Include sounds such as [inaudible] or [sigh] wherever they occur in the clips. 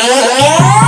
Oh,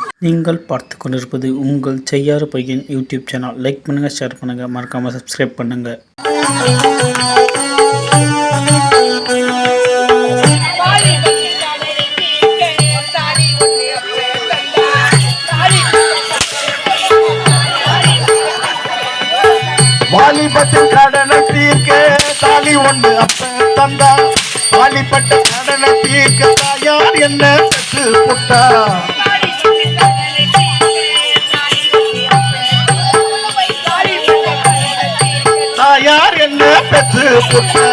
நீங்கள் பார்த்து கொண்டிருப்பது உங்கள் செய்யாறு பையன் யூடியூப் சேனல். லைக் பண்ணுங்கள் ஷேர் பண்ணுங்கள் மறக்காமல் சப்ஸ்கிரைப் பண்ணுங்கள் வாலிபத்தின் கடனை தீர்க்க தாலி ஒன்று அப்ப தந்தா. வாலிபட்ட கடனை தீர்க்க தாயார் என்ன பெற்று புட்டா? பெற்று புட்டா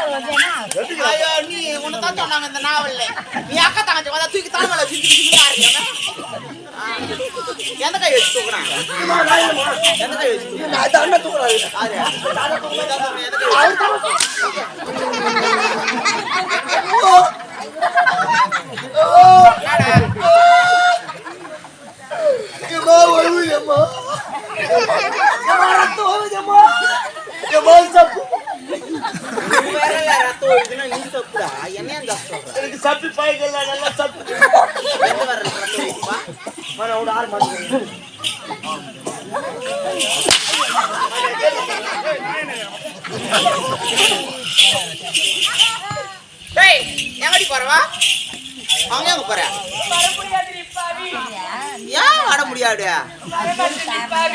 ஐயோ நீ தான் சொன்னாங்க இந்த நாவல்ல. நீ அக்கா தங்கச்சி வந்தா தூக்கி தலைமையில சிந்தி சிந்தி எந்த கை வச்சு தூக்குறான் எந்த கை வச்சு தூக்குறான் யாரு? எந்த கை வச்சு? வேற வேற ரத்தம் ஒழுகுதுன்னா நீ சப்புடா. என்னையா இந்த சொல்ற? எனக்கு சப்பி பாய்க்கல நல்லா சப்பி எந்த வேற ரத்தம் ஒழுகுதுப்பா? மன ஒரு ஆறு மாசம் டேய், எங்கடி போறவா? அவங்க எங்க போற? ஏன் ஆட முடியாது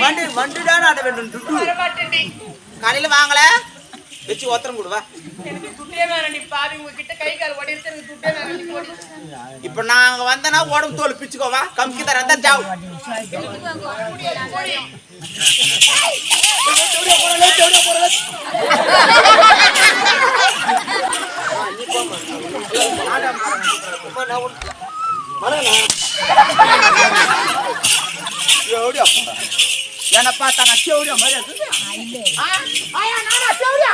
மண்டு வண்டுதான் ஆட வேண்டும் துட்டு காலையில வாங்கல வச்சு ஒத்தரம் கொடுவா இப்ப நாங்க வந்தனா உடம்பு தோல் பிச்சுக்கோவா கம்கி தர அந்த ஜாவ் என்ன பார்த்தாங்க செவடியா மாதிரி இருக்குது. ஆ, ஆயா, நானா செவடியா?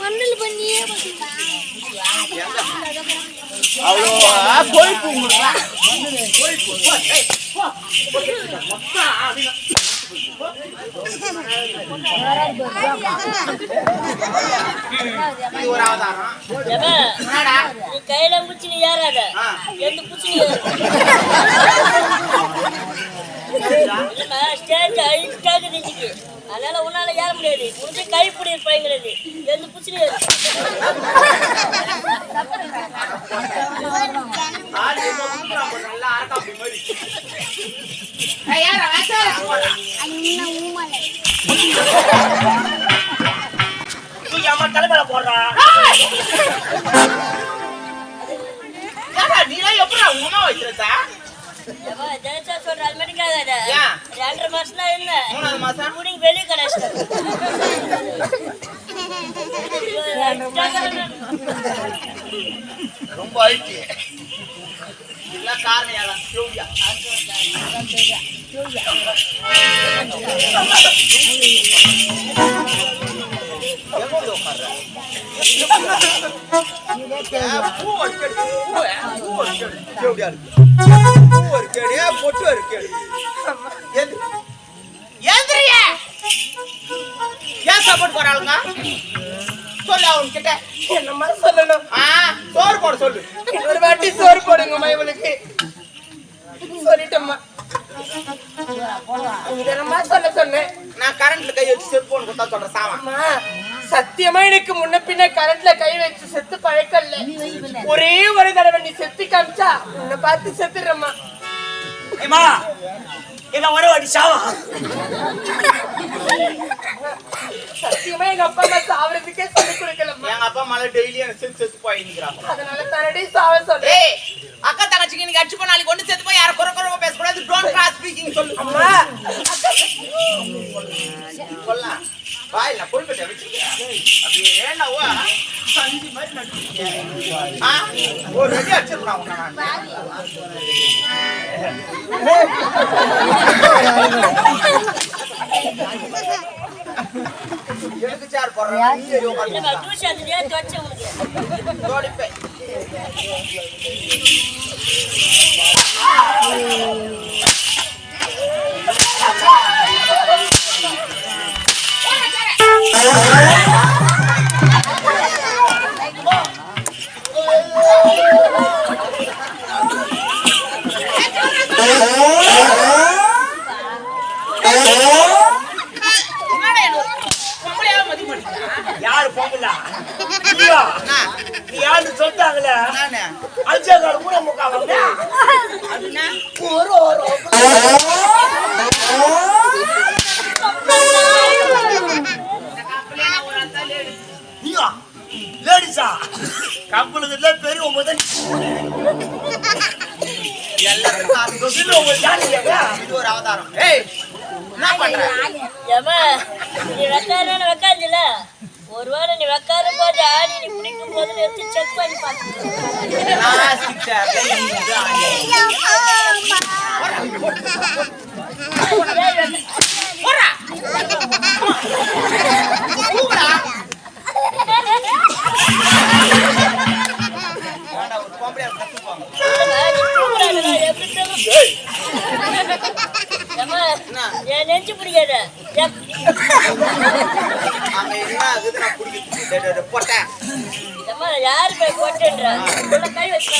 மண்ணில் பண்ணியே அவ்வளோ கொழுப்பு கையில பூச்சி நீ ஏறாத எந்த பூச்சி நீ ஸ்டேஜ் அழுக்காகுது இன்னைக்கு. அதனால உன்னால ஏற முடியாது முடிஞ்ச கைப்பிடி இருப்பாங்கிறது எந்த பூச்சி நீ ஏறு. ஆள் ஏதோ குத்துறான் போல, நல்லா அரக்காப்பி மாதிரி. ஏய், யாரா, வேசாரா போடா. தூக்கி அம்மா தலைமையில எப்படிடா உங்க அம்மா வச்சிருந்தா? சொல்ற, அது மட்டும்? ரெண்டரை மாசம் தான் இருந்தேன். மூணாவது மாசம்? ரொம்ப அழுக்கு. இதெல்லாம் காரணம் யாரா? பூ பூ, பூ பொட்டு ஏன் சாப்பாடு போறாளுங்க சொல்லு அவன்கிட்ட. என்னம்மா சொல்லணும்? ஆ சோறு போட சொல்லு. ஒரு வாட்டி சோறு போடுங்கம்மா இவளுக்கு. சொல்லிட்டம்மா. என்னம்மா சொல்ல சொன்னேன் நான் கரண்ட்ல கை வச்சு செல்போன் கொடுத்தா சொல்றேன் அம்மா சத்தியமா எனக்கு முன்ன பின்ன கரண்ட்ல கை வச்சு செத்து பழக்கல்ல ஒரே ஒரு தடவை நீ செத்து காமிச்சா உன்னை பார்த்து செத்துடுறம்மா. என்ன ஒரு வாட்டி சாவா? சத்தியமா எங்க அப்பா அம்மா சாவறதுக்கே சொல்லி கொடுக்கலம்மா. எங்க அப்பா மலை டெய்லி எனக்கு செத்து செத்து போய் நிக்கிறாங்க அதனால தரடி சாவ ஏய் அக்கா தங்கச்சிக்கு நீங்க அடிச்சு நாளைக்கு ஒண்ணு செத்து போய் யார குறை குறை பேசக்கூடாது. டோன்ட் கிராஸ் ஸ்பீக்கிங் சொல்லு. அம்மா. சொல்லலாம் வாயில பொறுப்பிட்ட வச்சுக்கிறேன் அப்படியே ஏண்டாவோ சந்தி மாதிரி நடிச்சிருக்கேன் ஆ? ஒரு ரெடி நான். எனக்கு சேர் போடுறேன் யாரு என்ன? நீ யாரு சொல்லிட்டாங்களே நானு? அல்ஜாக்கார கூட முக்கா அப்படின்னா? ஒரு ஒரு எல்லாருக்கும் இது ஒரு அவதாரம் ஏய் என்ன பண்ற நீ ஒருவேளை நீ வைக்காத போது ஆடி நீ குடிக்கும் போது எடுத்து செக் பண்ணி பார்த்து அங்க என்ன ஆகுது நான் குடிக்க போட்டேன் யாரு போய் போட்டுன்றா கை வச்சு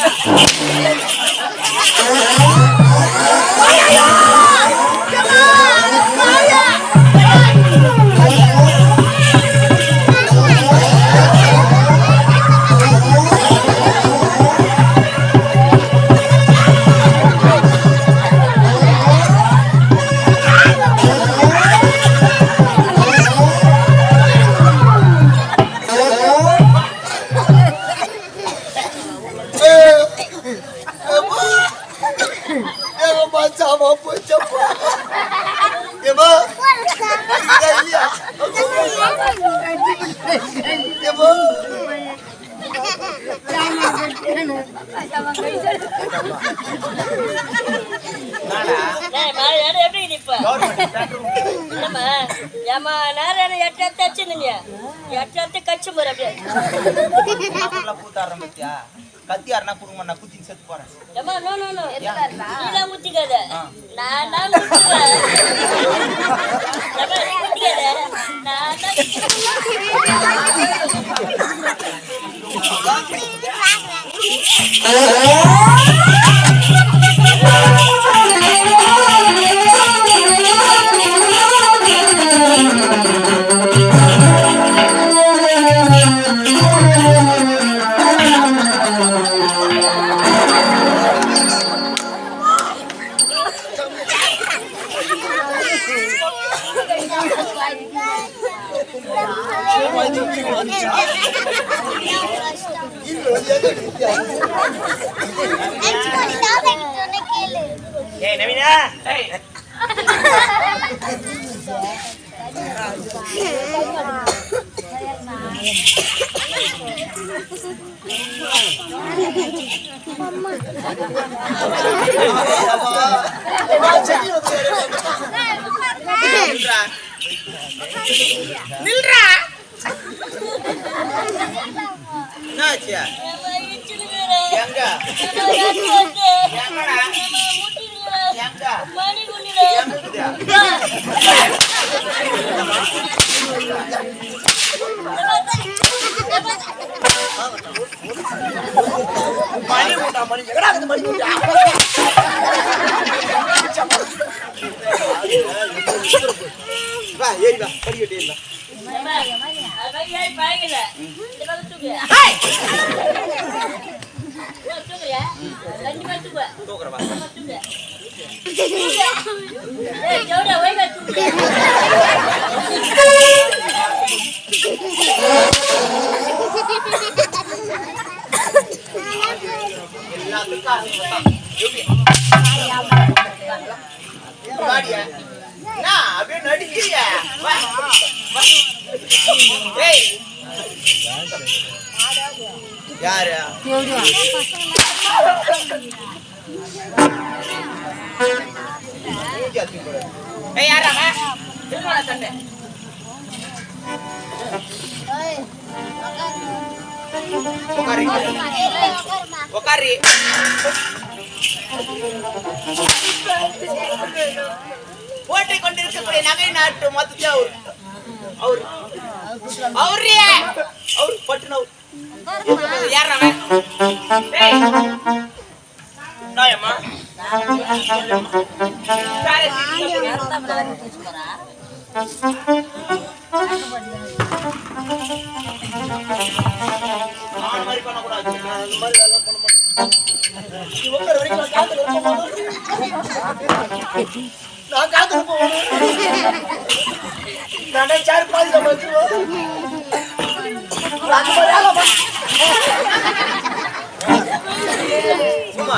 எங்க மச்சாமா போச்சப்பா ஏம்மா? ஏய், இல்லையா? ஏம்மா? கடிச்சு போற அப்படியே. நான் குத்தி செத்து போறேன். நான் தான். நான் தான் ஏய் நில்றா மணி எங்கடா இருக்குது மணி? [laughs] வா ஏறி வா. படி கட்டி ஏறி வா யாரு மூஞ்சி அத்தி போடு. ஏய், யாரா அவன்? திருமண சண்டை. உக்காரு போட்டிக் கொண்டிருக்கக்கூடிய நகை நாட்டு மொத்தத்தில் அவர் அவர் அவரே அவர் பட்டுனவர் நான் காத்து பண்ணக்கூடாது நான் போகணும் பாதி சம்பாதிச்சிருவோம் [laughs] சும்மா.